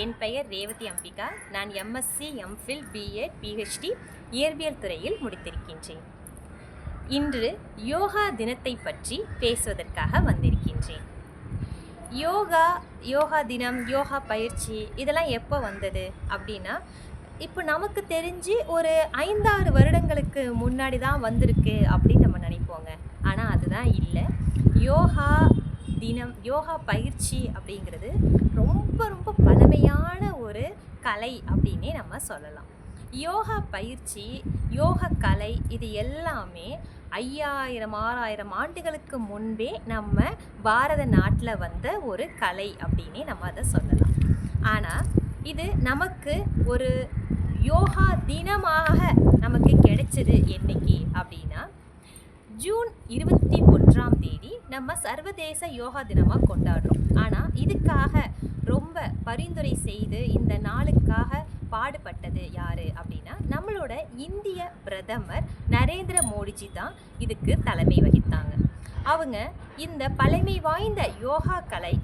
என் பெயர் ரேவதி அம்பிகா. நான் MSc MPhil BEd PhD இயற்பியல் துறையில் முடித்திருக்கின்றேன். இன்று யோகா தினத்தை பற்றி பேசுவதற்காக வந்திருக்கின்றேன். யோகா யோகா தினம் யோகா பயிற்சி இதெல்லாம் எப்போ வந்தது அப்படின்னா இப்போ நமக்கு தெரிஞ்சு ஒரு ஐந்தாறு வருடங்களுக்கு முன்னாடி தான் வந்திருக்கு அப்படின்னு நம்ம நினைப்போங்க. ஆனால் அதுதான் இல்லை. யோகா தினம் யோகா பயிற்சி அப்படிங்கிறது ரொம்ப ரொம்ப பழமையான ஒரு கலை அப்படின்னே நம்ம சொல்லலாம். யோகா பயிற்சி யோக கலை இது எல்லாமே ஐயாயிரம் ஆறாயிரம் ஆண்டுகளுக்கு முன்பே நம்ம பாரத நாட்டில் வந்த ஒரு கலை அப்படின்னே நம்ம அதை சொல்லலாம். ஆனால் இது நமக்கு ஒரு யோகா தினமாக நமக்கு கிடைச்சது என்னைக்கு அப்படின்னா ஜூன் இருபத்தி ஒன்றாம் தேதி நம்ம சர்வதேச யோகா தினமாக கொண்டாடுறோம். ஆனால் இதுக்கு பரிந்துரை செய்து இந்த நாளுக்காக பாடுபட்டது யாரு அப்படின்னா நம்மளோட இந்திய பிரதமர் நரேந்திர மோடிஜி தான் இதுக்கு தலைமை வகித்தாங்க. அவங்க இந்த பழமை வாய்ந்த யோகா கலை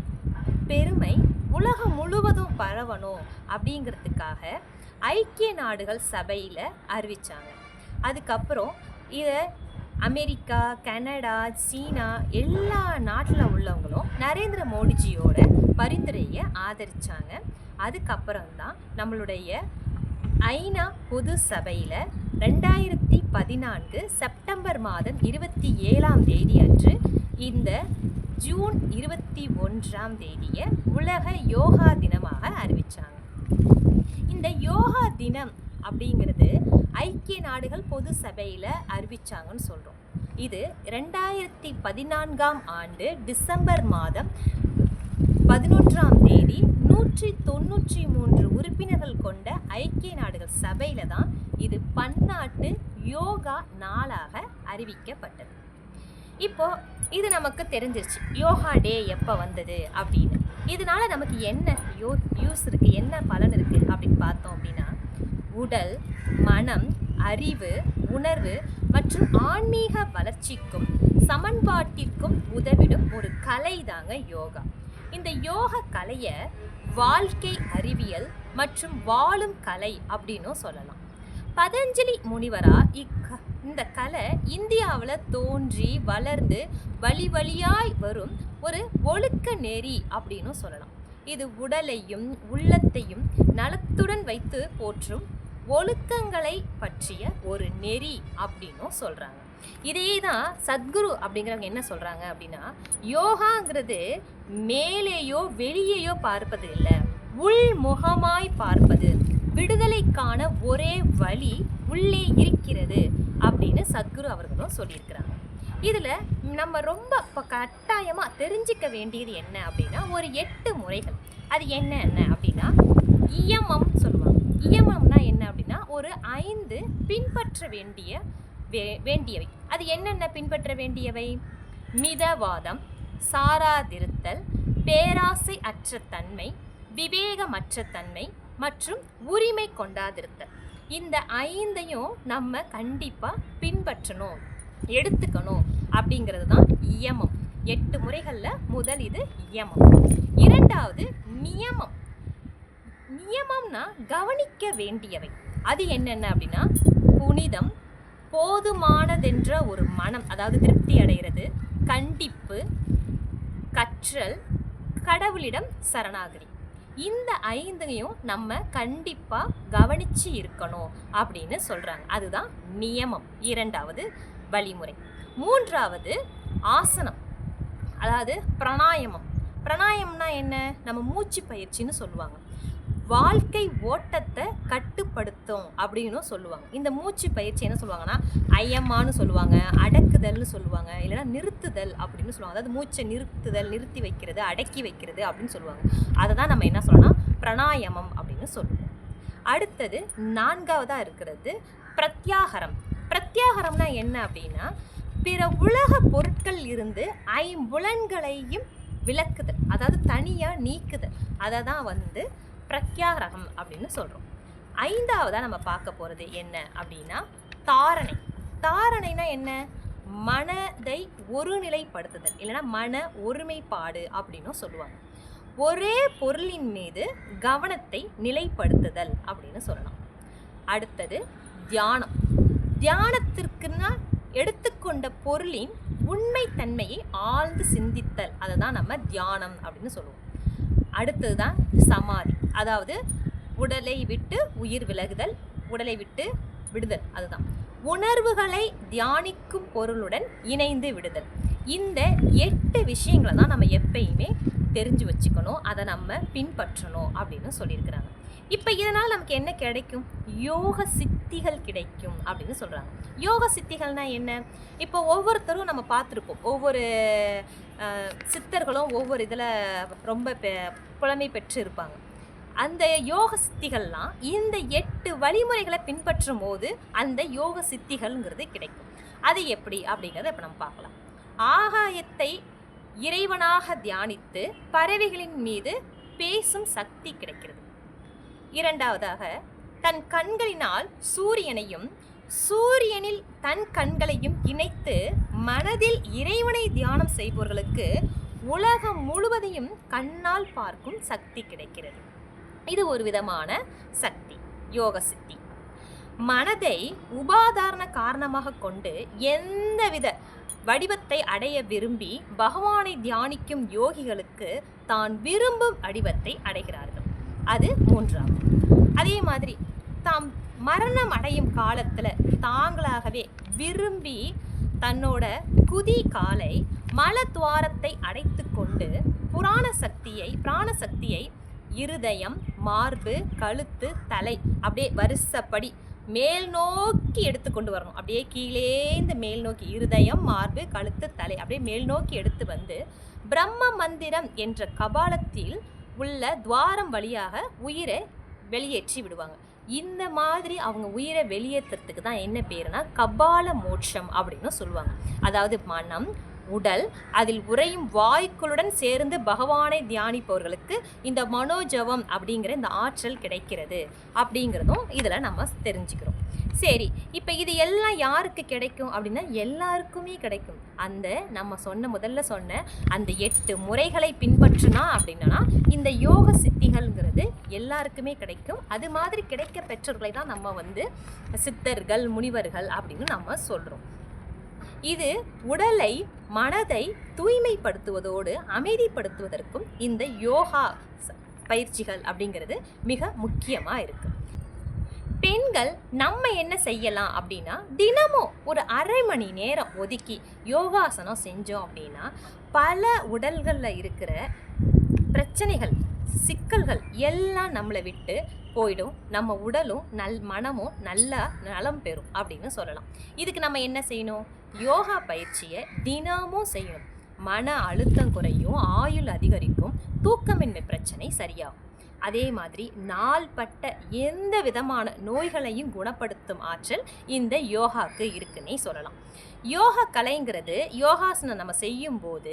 பெருமை உலகம் முழுவதும் பரவணும் அப்படிங்கிறதுக்காக ஐக்கிய நாடுகள் சபையில் அறிவித்தாங்க அதுக்கப்புறம் இதை அமெரிக்கா கனடா சீனா எல்லா நாட்டில் உள்ளவங்களும் நரேந்திர மோடிஜியோட பரிந்துரையை ஆதரித்தாங்க அதுக்கப்புறம் தான் நம்மளுடைய ஐநா பொது சபையில் ரெண்டாயிரத்தி பதினான்கு செப்டம்பர் மாதம் இருபத்தி ஏழாம் தேதி அன்று இந்த ஜூன் இருபத்தி ஒன்றாம் தேதியை உலக யோகா தினமாக அறிவித்தாங்க இந்த யோகா தினம் அப்படிங்கிறது ஐக்கிய நாடுகள் பொது சபையில் அறிவிச்சாங்கன்னு சொல்கிறோம் இது ரெண்டாயிரத்தி பதினான்காம் ஆண்டு டிசம்பர் மாதம் பதினொன்றாம் தேதி நூற்றி தொண்ணூற்றி மூன்று உறுப்பினர்கள் கொண்ட ஐக்கிய நாடுகள் சபையில் தான் இது பன்னாட்டு யோகா நாளாக அறிவிக்கப்பட்டது. இப்போ இது நமக்கு தெரிஞ்சிருச்சு. யோகா டே எப்போ வந்தது அப்படின்னு. இதனால நமக்கு என்ன யோ யூஸ் இருக்குது என்ன பலன் இருக்குது அப்படின்னு பார்த்தோம் அப்படின்னா உடல் மனம் அறிவு உணர்வு மற்றும் ஆன்மீக வளர்ச்சிக்கும் சமன்பாட்டிற்கும் உதவிடும் ஒரு கலை தாங்க யோகா. இந்த யோக கலையை வாழ்க்கை அறிவியல் மற்றும் வாழும் கலை அப்படின்னும் சொல்லலாம். பதஞ்சலி முனிவரா இக்க இந்த கலை இந்தியாவில் தோன்றி வளர்ந்து வழி வழியாய் வரும் ஒரு ஒழுக்க நெறி அப்படின்னு சொல்லலாம். இது உடலையும் உள்ளத்தையும் நலத்துடன் வைத்து போற்றும் ஒழுக்கங்களை பற்றிய ஒரு நெறி அப்படின்னும் சொல்கிறாங்க இதே தான் சத்குரு அப்படிங்கிறவங்க என்ன சொல்கிறாங்க அப்படின்னா யோகாங்கிறது மேலேயோ வெளியேயோ பார்ப்பது இல்லை உள்முகமாய் பார்ப்பது விடுதலைக்கான ஒரே வழி உள்ளே இருக்கிறது அப்படின்னு சத்குரு அவர்களும் சொல்லியிருக்கிறாங்க. இதில் நம்ம ரொம்ப இப்போ கட்டாயமாக தெரிஞ்சிக்க வேண்டியது என்ன அப்படின்னா ஒரு எட்டு முறைகள். அது என்ன என்ன அப்படின்னா இயமம் சொல்லுவாங்க. இயமம்னா என்ன அப்படின்னா ஒரு ஐந்து பின்பற்ற வேண்டிய வே வேண்டியவை. அது என்னென்ன பின்பற்ற வேண்டியவை? மிதவாதம் சாராதிருத்தல் பேராசை அற்ற தன்மை விவேகமற்ற தன்மை மற்றும் உரிமை கொண்டாதிருத்தல். இந்த ஐந்தையும் நம்ம கண்டிப்பாக பின்பற்றணும் எடுத்துக்கணும் அப்படிங்கிறது தான் இயமம். எட்டு முறைகளில் முதல் இது இயமம். இரண்டாவது நியமம். நியமம்னா கவனிக்க வேண்டியவை. அது என்னென்ன அப்படின்னா புனிதம் போதுமானதென்ற ஒரு மனம் அதாவது திருப்தி அடைகிறது கண்டிப்பு கற்றல் கடவுளிடம் சரணாகரி இந்த ஐந்தையும் நம்ம கண்டிப்பாக கவனித்து இருக்கணும் அப்படின்னு சொல்கிறாங்க அதுதான் நியமம் இரண்டாவது வழிமுறை. மூன்றாவது ஆசனம் அதாவது பிராணாயமம். பிராணாயம்னா என்ன? நம்ம மூச்சு பயிற்சின்னு சொல்லுவாங்க. வாழ்க்கை ஓட்டத்தை கட்டுப்படுத்தும் அப்படின்னு சொல்லுவாங்க. இந்த மூச்சு பயிற்சி என்ன சொல்லுவாங்கன்னா ஐயம்மான்னு சொல்லுவாங்க அடக்குதல்னு சொல்லுவாங்க இல்லைன்னா நிறுத்துதல் அப்படின்னு சொல்லுவாங்க. அதாவது மூச்சை நிறுத்துதல் நிறுத்தி வைக்கிறது அடக்கி வைக்கிறது அப்படின்னு சொல்லுவாங்க. அதை தான் நம்ம என்ன சொல்லலாம் பிராணாயமம் அப்படின்னு சொல்லுவோம். அடுத்தது நான்காவதாக இருக்கிறது பிரத்யாகரம். பிரத்யாகரம்னா என்ன அப்படின்னா பிற உலக பொருட்கள் இருந்து ஐம்புலன்களையும் விளக்குதல். அதாவது தனியாக நீக்குதல். அதை தான் வந்து பிரத்யாகரகம் அப்படின்னு சொல்கிறோம் ஐந்தாவதாக நம்ம பார்க்க போகிறது என்ன அப்படின்னா தாரணை. தாரணைனா என்ன? மனதை ஒருநிலைப்படுத்துதல் இல்லைன்னா மன ஒருமைப்பாடு அப்படின்னும் சொல்லுவாங்க. ஒரே பொருளின் மீது கவனத்தை நிலைப்படுத்துதல் அப்படின்னு சொல்லலாம். அடுத்தது தியானம். தியானத்திற்குன்னா எடுத்துக்கொண்ட பொருளின் உண்மைத்தன்மையை ஆழ்ந்து சிந்தித்தல். அதை தான் நம்ம தியானம் அப்படின்னு சொல்லுவோம். அடுத்தது தான் சமாதி. அதாவது உடலை விட்டு உயிர் விலகுதல் உடலை விட்டு விடுதல் அதுதான். உணர்வுகளை தியானிக்கும் பொருளுடன் இணைந்து விடுதல். இந்த எட்டு விஷயங்களை தான் நம்ம எப்பயுமே தெரிஞ்சு வச்சுக்கணும் அதை நம்ம பின்பற்றணும் அப்படின்னு சொல்லியிருக்கிறாங்க. இப்போ இதனால் நமக்கு என்ன கிடைக்கும்? யோக சித்திகள் கிடைக்கும் அப்படின்னு சொல்கிறாங்க யோக சித்திகள்னால் என்ன? இப்போ ஒவ்வொருத்தரும் நம்ம பார்த்துருப்போம். ஒவ்வொரு சித்தர்களும் ஒவ்வொரு இதில் ரொம்ப பெ- புலமை பெற்று இருப்பாங்க அந்த யோக சித்திகள்லாம் இந்த எட்டு வழிமுறைகளை பின்பற்றும் போது அந்த யோக சித்திகள்ங்கிறது கிடைக்கும். அது எப்படி அப்படிங்கிறத இப்போ நம்ம பார்க்கலாம். ஆகாயத்தை இறைவனாக தியானித்து பறவைகளின் மீது பேசும் சக்தி கிடைக்கிறது. இரண்டாவதாக தன் கண்களினால் சூரியனையும் சூரியனில் தன் கண்களையும் இணைத்து மனதில் இறைவனை தியானம் செய்பவர்களுக்கு உலகம் முழுவதையும் கண்ணால் பார்க்கும் சக்தி கிடைக்கிறது. இது ஒரு விதமான சக்தி யோக சித்தி. மனதை உபாதாரண காரணமாக கொண்டு எந்தவித வடிவத்தை அடைய விரும்பி பகவானை தியானிக்கும் யோகிகளுக்கு தான் விரும்பும் வடிவத்தை அடைகிறார்கள். அது மூன்றாவது. அதே மாதிரி தாம் மரணம் அடையும் காலத்தில் தாங்களாகவே விரும்பி தன்னோட குதி காலை மலத்வாரத்தை அடைத்து கொண்டு புராண சக்தியை பிராண சக்தியை இருதயம் மார்பு கழுத்து தலை அப்படியே வரிசப்படி மேல் நோக்கி எடுத்து கொண்டு வரணும். அப்படியே கீழேந்து மேல் நோக்கி இருதயம் மார்பு கழுத்து தலை அப்படியே மேல் நோக்கி எடுத்து வந்து பிரம்ம மந்திரம் என்ற கபாலத்தில் உள்ள துவாரம் வழியாக உயிரை வெளியேற்றி விடுவாங்க. இந்த மாதிரி அவங்க உயிரை வெளியேற்றுறதுக்கு தான் என்ன பேருனா கபால மோட்சம் அப்படின்னு சொல்லுவாங்க. அதாவது மனம் உடல் அதில் உறையும் வாய்க்களுடன் சேர்ந்து பகவானை தியானிப்பவர்களுக்கு இந்த மனோஜவம் அப்படிங்கிற இந்த ஆற்றல் கிடைக்கிறது அப்படிங்கிறதும் இதில் நம்ம தெரிஞ்சுக்கிறோம். சரி இப்போ இது எல்லாம் யாருக்கு கிடைக்கும்? அப்படின்னா எல்லாருக்குமே கிடைக்கும். அந்த நம்ம சொன்ன முதல்ல சொன்ன அந்த எட்டு முறைகளை பின்பற்றினா அப்படின்னா இந்த யோக சித்திகள்ங்கிறது எல்லாருக்குமே கிடைக்கும். அது மாதிரி கிடைக்க பெற்றவர்களை தான் நம்ம வந்து சித்தர்கள் முனிவர்கள் அப்படின்னு நம்ம சொல்கிறோம் இது உடலை மனதை தூய்மைப்படுத்துவதோடு அமைதிப்படுத்துவதற்கும் இந்த யோகா ச- பயிற்சிகள் அப்படிங்கிறது மிக முக்கியமாக இருக்குது பெண்கள் நம்ம என்ன செய்யலாம் அப்படின்னா தினமும் ஒரு அரை மணி நேரம் ஒதுக்கி யோகாசனம் செஞ்சோம் அப்படின்னா பல உடல்களில் இருக்கிற பிரச்சனைகள் சிக்கல்கள் எல்லாம் நம்மளை விட்டு போயிடும். நம்ம உடலும் நல் மனமும் நல்லா நலம் பெறும் அப்படின்னு சொல்லலாம். இதுக்கு நம்ம என்ன செய்யணும்? யோகா பயிற்சியை தினமும் செய்யணும். மன அழுத்தம் குறையும் ஆயுள் அதிகரிக்கும் தூக்கமின்மை பிரச்சனை சரியாகும். அதே மாதிரி நாள்பட்ட எந்த விதமான நோய்களையும் குணப்படுத்தும் ஆற்றல் இந்த யோகாக்கு இருக்குன்னே சொல்லலாம். யோகா கலைங்கிறது யோகாசனம் நம்ம செய்யும்போது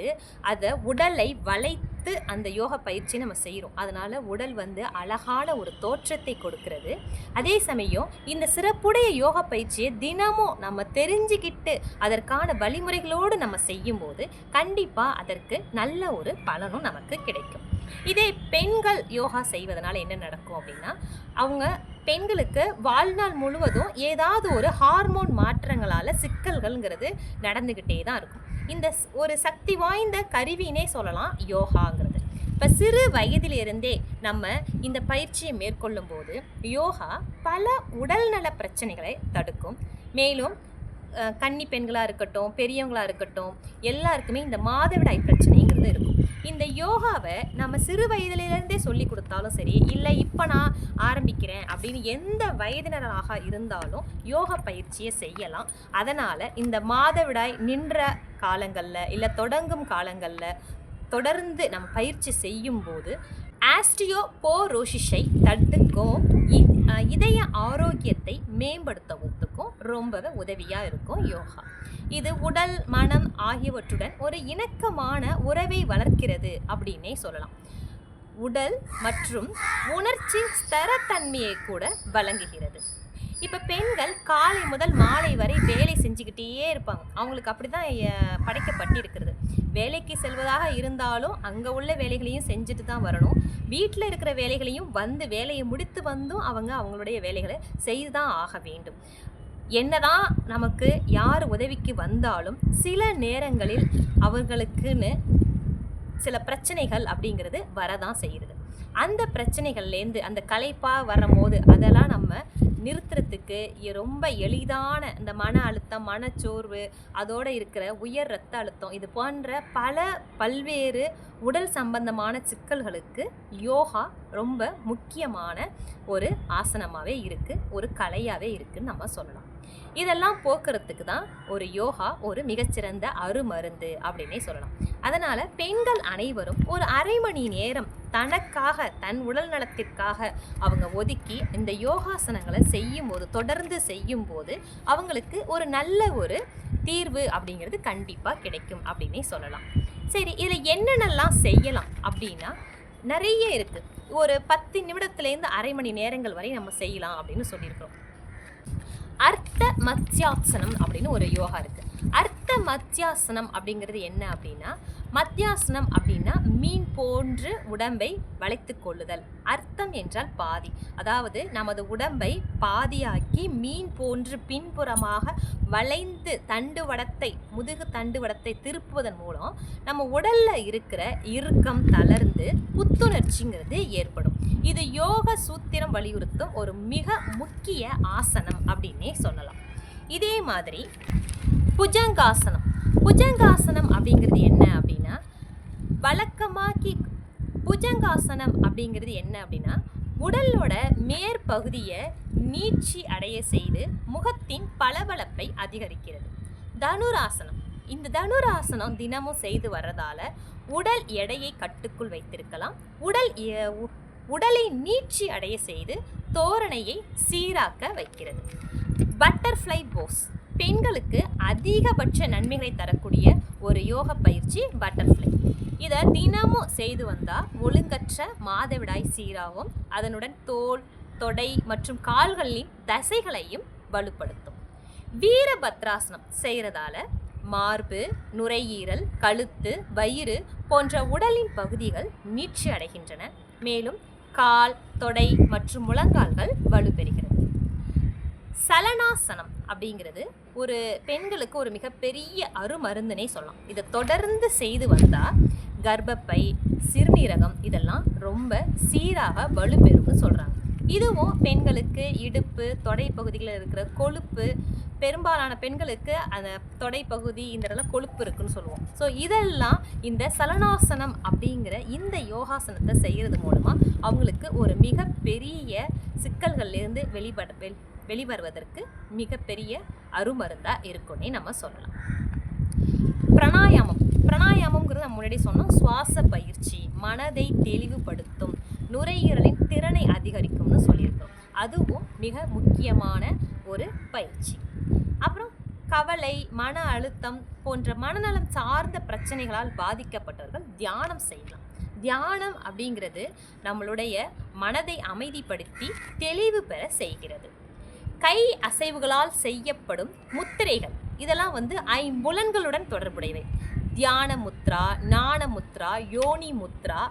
அதை உடலை வளைத்து அந்த யோகா பயிற்சி நம்ம செய்கிறோம் அதனால் உடல் வந்து அழகான ஒரு தோற்றத்தை கொடுக்கிறது. அதே சமயம் இந்த சிறப்புடைய யோகா பயிற்சியை தினமும் நம்ம தெரிஞ்சுக்கிட்டு அதற்கான வழிமுறைகளோடு நம்ம செய்யும்போது கண்டிப்பாக அதற்கு நல்ல ஒரு பலனும் நமக்கு கிடைக்கும். இதே பெண்கள் யோகா செய்வதனால என்ன நடக்கும் அப்படின்னா அவங்க பெண்களுக்கு வாழ்நாள் முழுவதும் ஏதாவது ஒரு ஹார்மோன் மாற்றங்களால் சிக்கல்கள்ங்கிறது நடந்துக்கிட்டே தான் இருக்கும். இந்த ஸ்- ஒரு சக்தி வாய்ந்த கருவினே சொல்லலாம் யோகாங்கிறது. இப்போ சிறு வயதிலிருந்தே நம்ம இந்த பயிற்சியை மேற்கொள்ளும் போது யோகா பல உடல்நல பிரச்சனைகளை தடுக்கும். மேலும் கன்னி பெண்களாக இருக்கட்டும் பெரியவங்களாக இருக்கட்டும் எல்லாருக்குமே இந்த மாதவிடாய் பிரச்சனைங்கிறது இருக்கும். இந்த யோகாவை நம்ம சிறு வயதிலிருந்தே சொல்லி கொடுத்தாலும் சரி இல்லை இப்போ நான் ஆரம்பிக்கிறேன் அப்படின்னு எந்த வயதினராக இருந்தாலும் யோகா பயிற்சியை செய்யலாம். அதனால் இந்த மாதவிடாய் நின்ற காலங்களில் இல்லை தொடங்கும் காலங்களில் தொடர்ந்து நம்ம பயிற்சி செய்யும்போது ஆஸ்டியோபோரோசிஸை தடுக்கும். இ- இதய ஆரோக்கியத்தை மேம்படுத்துவதற்கும் ரொம்பவே உதவியாக இருக்கும் யோகா. இது உடல் மனம் ஆகியவற்றுடன் ஒரு இணக்கமான உறவை வளர்க்கிறது அப்படின்னே சொல்லலாம். உடல் மற்றும் உணர்ச்சி ஸ்தரத்தன்மையை கூட வழங்குகிறது. இப்போ பெண்கள் காலை முதல் மாலை வரை வேலை செஞ்சுக்கிட்டே இருப்பாங்க. அவங்களுக்கு அப்படி தான் படைக்கப்பட்டிருக்கிறது. வேலைக்கு செல்வதாக இருந்தாலும் அங்கே உள்ள வேலைகளையும் செஞ்சுட்டு தான் வரணும். வீட்டில் இருக்கிற வேலைகளையும் வந்து வேலையை முடித்து வந்தும் அவங்க அவங்களுடைய வேலைகளை செய்து தான் ஆக வேண்டும். என்னதான் நமக்கு யார் உதவிக்கு வந்தாலும் சில நேரங்களில் அவர்களுக்குன்னு சில பிரச்சனைகள் அப்படிங்கிறது வரதான் செய்கிறது அந்த பிரச்சனைகள்லேருந்து அந்த களைப்பாக வரும்போது அதெல்லாம் நம்ம நிறுத்துறதுக்கு ரொம்ப எளிதான இந்த மன அழுத்தம் மனச்சோர்வு அதோடு இருக்கிற உயர் ரத்த அழுத்தம் இது போன்ற பல பல்வேறு உடல் சம்பந்தமான சிக்கல்களுக்கு யோகா ரொம்ப முக்கியமான ஒரு ஆசனமாகவே இருக்குது ஒரு கலையாகவே இருக்குன்னு நம்ம சொல்லலாம். இதெல்லாம் போக்குறதுக்கு தான் ஒரு யோகா ஒரு மிகச்சிறந்த அருமருந்து அப்படின்னே சொல்லலாம். அதனால் பெண்கள் அனைவரும் ஒரு அரை மணி நேரம் தனக்காக தன் உடல் நலத்திற்காக அவங்க ஒதுக்கி இந்த யோகாசனங்களை செய்யும்போது தொடர்ந்து செய்யும்போது அவங்களுக்கு ஒரு நல்ல ஒரு தீர்வு அப்படிங்கிறது கண்டிப்பாக கிடைக்கும் அப்படின்னே சொல்லலாம். சரி இதில் என்னென்னலாம் செய்யலாம் அப்படின்னா நிறைய இருக்குது ஒரு பத்து நிமிடத்துலேருந்து அரை மணி நேரங்கள் வரை நம்ம செய்யலாம் அப்படின்னு சொல்லியிருக்கிறோம். அர்த்த மத்தியாசனம் அப்படின்னு ஒரு யோகா இருக்கு. அர்த்த மத்தியாசனம் அப்படிங்கிறது என்ன அப்படின்னா மத்தியாசனம் அப்படின்னா மீன் போன்று உடம்பை வளைத்து கொள்ளுதல். அர்த்தம் என்றால் பாதி. அதாவது நமது உடம்பை பாதியாக்கி மீன் போன்று பின்புறமாக வளைந்து தண்டுவடத்தை முதுகு தண்டுவடத்தை திருப்புவதன் மூலம் நம்ம உடல்ல இருக்கிற இறுக்கம் தளர்ந்து புத்துணர்ச்சிங்கிறது ஏற்படும். இது யோக சூத்திரம் வலியுறுத்தும் ஒரு மிக முக்கிய ஆசனம் அப்படின்னே சொல்லலாம். இதே மாதிரி புஜங்காசனம். புஜங்காசனம் அப்படிங்கிறது என்ன அப்படின்னா வழக்கமாக்கி புஜங்காசனம் அப்படிங்கிறது என்ன அப்படின்னா உடலோட மேற்பகுதியை நீட்சி அடைய செய்து முகத்தின் பளபளப்பை அதிகரிக்கிறது. தனுராசனம். இந்த தனுராசனம் தினமும் செய்து வர்றதால உடல் எடையை கட்டுக்குள் வைத்திருக்கலாம். உடல் எ- உ- உடலை நீட்சி அடைய செய்து தோரணையை சீராக்க வைக்கிறது. Butterfly pose. பெண்களுக்கு அதிகபட்ச நன்மைகளை தரக்கூடிய ஒரு யோக பயிற்சி பட்டர்ஃப்ளை இதை தினமும் செய்து வந்தால் ஒழுங்கற்ற மாதவிடாய் சீராகும். அதனுடன் தோல் தொடை மற்றும் கால்களின் தசைகளையும் வலுப்படுத்தும். வீரபத்ராசனம் செய்கிறதால மார்பு நுரையீரல் கழுத்து வயிறு போன்ற உடலின் பகுதிகள் மீட்சி அடைகின்றன. மேலும் கால் தொடை மற்றும் முழங்கால்கள் வலுப்பெறுகிறது. சலனாசனம் அப்படிங்கிறது ஒரு பெண்களுக்கு ஒரு மிகப்பெரிய அருமருந்துனே சொல்லலாம். இதை தொடர்ந்து செய்து வந்தால் கர்ப்பப்பை சிறுநீரகம் இதெல்லாம் ரொம்ப சீராக வலுப்பெறும்னு சொல்கிறாங்க இதுவும் பெண்களுக்கு இடுப்பு தொடை பகுதிகளில் இருக்கிற கொழுப்பு பெரும்பாலான பெண்களுக்கு அந்த தொடை பகுதி இந்த கொழுப்பு இருக்குன்னு சொல்லுவோம். ஸோ இதெல்லாம் இந்த சலனாசனம் அப்படிங்கிற இந்த யோகாசனத்தை செய்கிறது மூலமாக அவங்களுக்கு ஒரு மிகப்பெரிய சிக்கல்கள்லேருந்து வெளிப்பட வெளி வெளிவருவதற்கு மிகப்பெரிய அருமருந்தாக இருக்குன்னே நம்ம சொல்லலாம். பிராணாயாமம். பிராணாயாமம்ங்கிறது நம்ம முன்னாடி சொன்னோம். சுவாச பயிற்சி மனதை தெளிவுபடுத்தும் நுரையீரலின் திறனை அதிகரிக்கும்னு சொல்லியிருக்கோம். அதுவும் மிக முக்கியமான ஒரு பயிற்சி. அப்புறம் கவலை மன அழுத்தம் போன்ற மனநலம் சார்ந்த பிரச்சனைகளால் பாதிக்கப்பட்டவர்கள் தியானம் செய்யலாம். தியானம் அப்படிங்கிறது நம்மளுடைய மனதை அமைதிப்படுத்தி தெளிவு பெற செய்கிறது. கை அசைவுகளால் செய்யப்படும் முத்திரைகள். இதெல்லாம் வந்து ஐம்புலன்களுடன் தொடர்புடையவை. தியான முத்ரா ஞான முத்ரா யோனி முத்ரா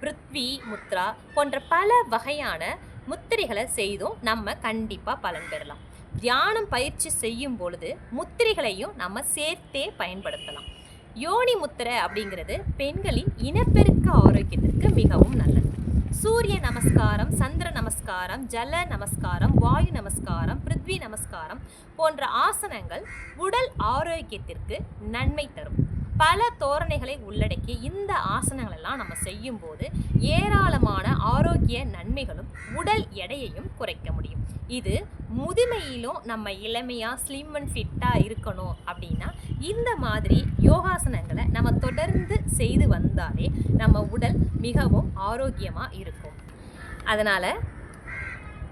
பிருத்வி முத்ரா போன்ற பல வகையான முத்திரைகளை செய்தும் நம்ம கண்டிப்பாக பலன் பெறலாம். தியானம் பயிற்சி செய்யும் பொழுது முத்திரைகளையும் நம்ம சேர்த்தே பயன்படுத்தலாம். யோனி முத்திரை அப்படிங்கிறது பெண்களின் இனப்பெருக்க ஆரோக்கியத்திற்கு மிகவும் நல்லது. சூரிய நமஸ்காரம் சந்திர நமஸ்காரம் ஜல நமஸ்காரம் வாயு நமஸ்காரம் பிருத்வி நமஸ்காரம் போன்ற ஆசனங்கள் உடல் ஆரோக்கியத்திற்கு நன்மை தரும். பல தோரணைகளை உள்ளடக்கி இந்த ஆசனங்கள் எல்லாம் நம்ம செய்யும்போது ஏராளமான ஆரோக்கிய நன்மைகளும் உடல் எடையையும் குறைக்க முடியும். இது முதுமையிலும் நம்ம இளமையாக ஸ்லிம் அண்ட் ஃபிட்டாக இருக்கணும் அப்படின்னா இந்த மாதிரி யோகாசனங்களை நம்ம தொடர்ந்து செய்து வந்தாலே நம்ம உடல் மிகவும் ஆரோக்கியமாக இருக்கும். அதனால்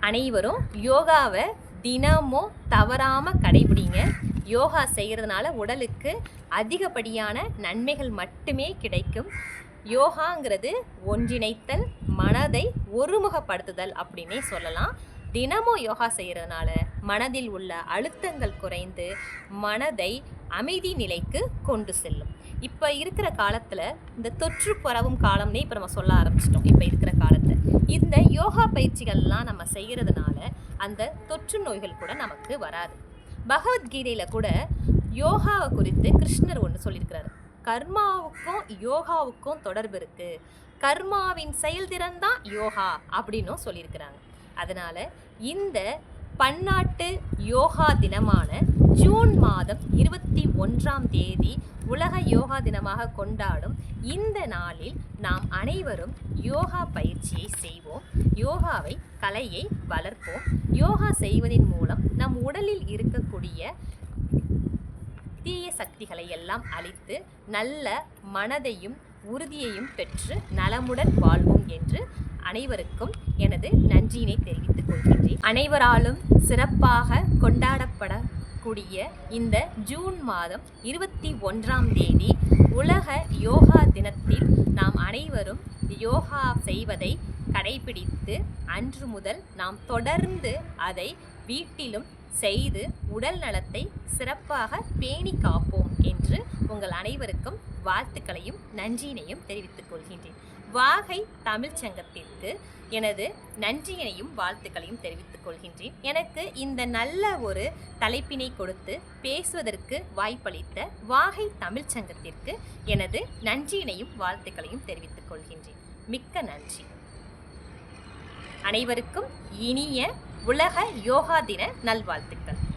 அனைவரும் யோகாவை தினமும் தவறாமல் கடைபிடிங்க. யோகா செய்கிறதுனால உடலுக்கு அதிகப்படியான நன்மைகள் மட்டுமே கிடைக்கும். யோகாங்கிறது ஒன்றிணைத்தல் மனதை ஒருமுகப்படுத்துதல் அப்படின்னே சொல்லலாம். தினமும் யோகா செய்கிறதுனால மனதில் உள்ள அழுத்தங்கள் குறைந்து மனதை அமைதி நிலைக்கு கொண்டு செல்லும். இப்போ இருக்கிற காலத்தில் இந்த தொற்று பரவும் காலம்னே இப்போ நம்ம சொல்ல ஆரம்பிச்சிட்டோம். இப்போ இருக்கிற காலத்தை இந்த யோகா பயிற்சிகள்லாம் நம்ம செய்கிறதுனால அந்த தொற்று நோய்கள் கூட நமக்கு வராது. பகவத்கீதையில் கூட யோகாவை குறித்து கிருஷ்ணர் ஒன்று சொல்லியிருக்கிறாரு. கர்மாவுக்கும் யோகாவுக்கும் தொடர்பு இருக்குது கர்மாவின் செயல்திறன் தான் யோகா அப்படின்னும் சொல்லியிருக்கிறாங்க. அதனால் இந்த பன்னாட்டு யோகா தினமான ஜூன் மாதம் இருபத்தி ஒன்றாம் தேதி உலக யோகா தினமாக கொண்டாடும் இந்த நாளில் நாம் அனைவரும் யோகா பயிற்சியை செய்வோம். யோகாவை கலையை வளர்ப்போம். யோகா செய்வதன் மூலம் நம் உடலில் இருக்கக்கூடிய தீய சக்திகளை எல்லாம் அழித்து நல்ல மனதையும் உறுதியையும் பெற்று நலமுடன் வாழ்வோம் என்று அனைவருக்கும் எனது நன்றியினை தெரிவித்துக் கொள்கின்றேன். அனைவராலும் சிறப்பாக கொண்டாடப்படக்கூடிய இந்த ஜூன் மாதம் இருபத்தி ஒன்றாம் தேதி உலக யோகா தினத்தில் நாம் அனைவரும் யோகா செய்வதை கடைபிடித்து அன்று முதல் நாம் தொடர்ந்து அதை வீட்டிலும் செய்து உடல் நலத்தை சிறப்பாக பேணி காப்போம் என்று உங்கள் அனைவருக்கும் வாழ்த்துக்களையும் நன்றியினையும் தெரிவித்துக் கொள்கின்றேன். வாகை தமிழ்ச் சங்கத்திற்கு எனது நன்றியினையும் வாழ்த்துக்களையும் தெரிவித்துக் கொள்கின்றேன். எனக்கு இந்த நல்ல ஒரு தலைப்பினை கொடுத்து பேசுவதற்கு வாய்ப்பளித்த வாகை தமிழ்ச் சங்கத்திற்கு எனது நன்றியினையும் வாழ்த்துக்களையும் தெரிவித்துக் கொள்கின்றேன். மிக்க நன்றி. அனைவருக்கும் இனிய உலக யோகா தின நல்வாழ்த்துக்கள்.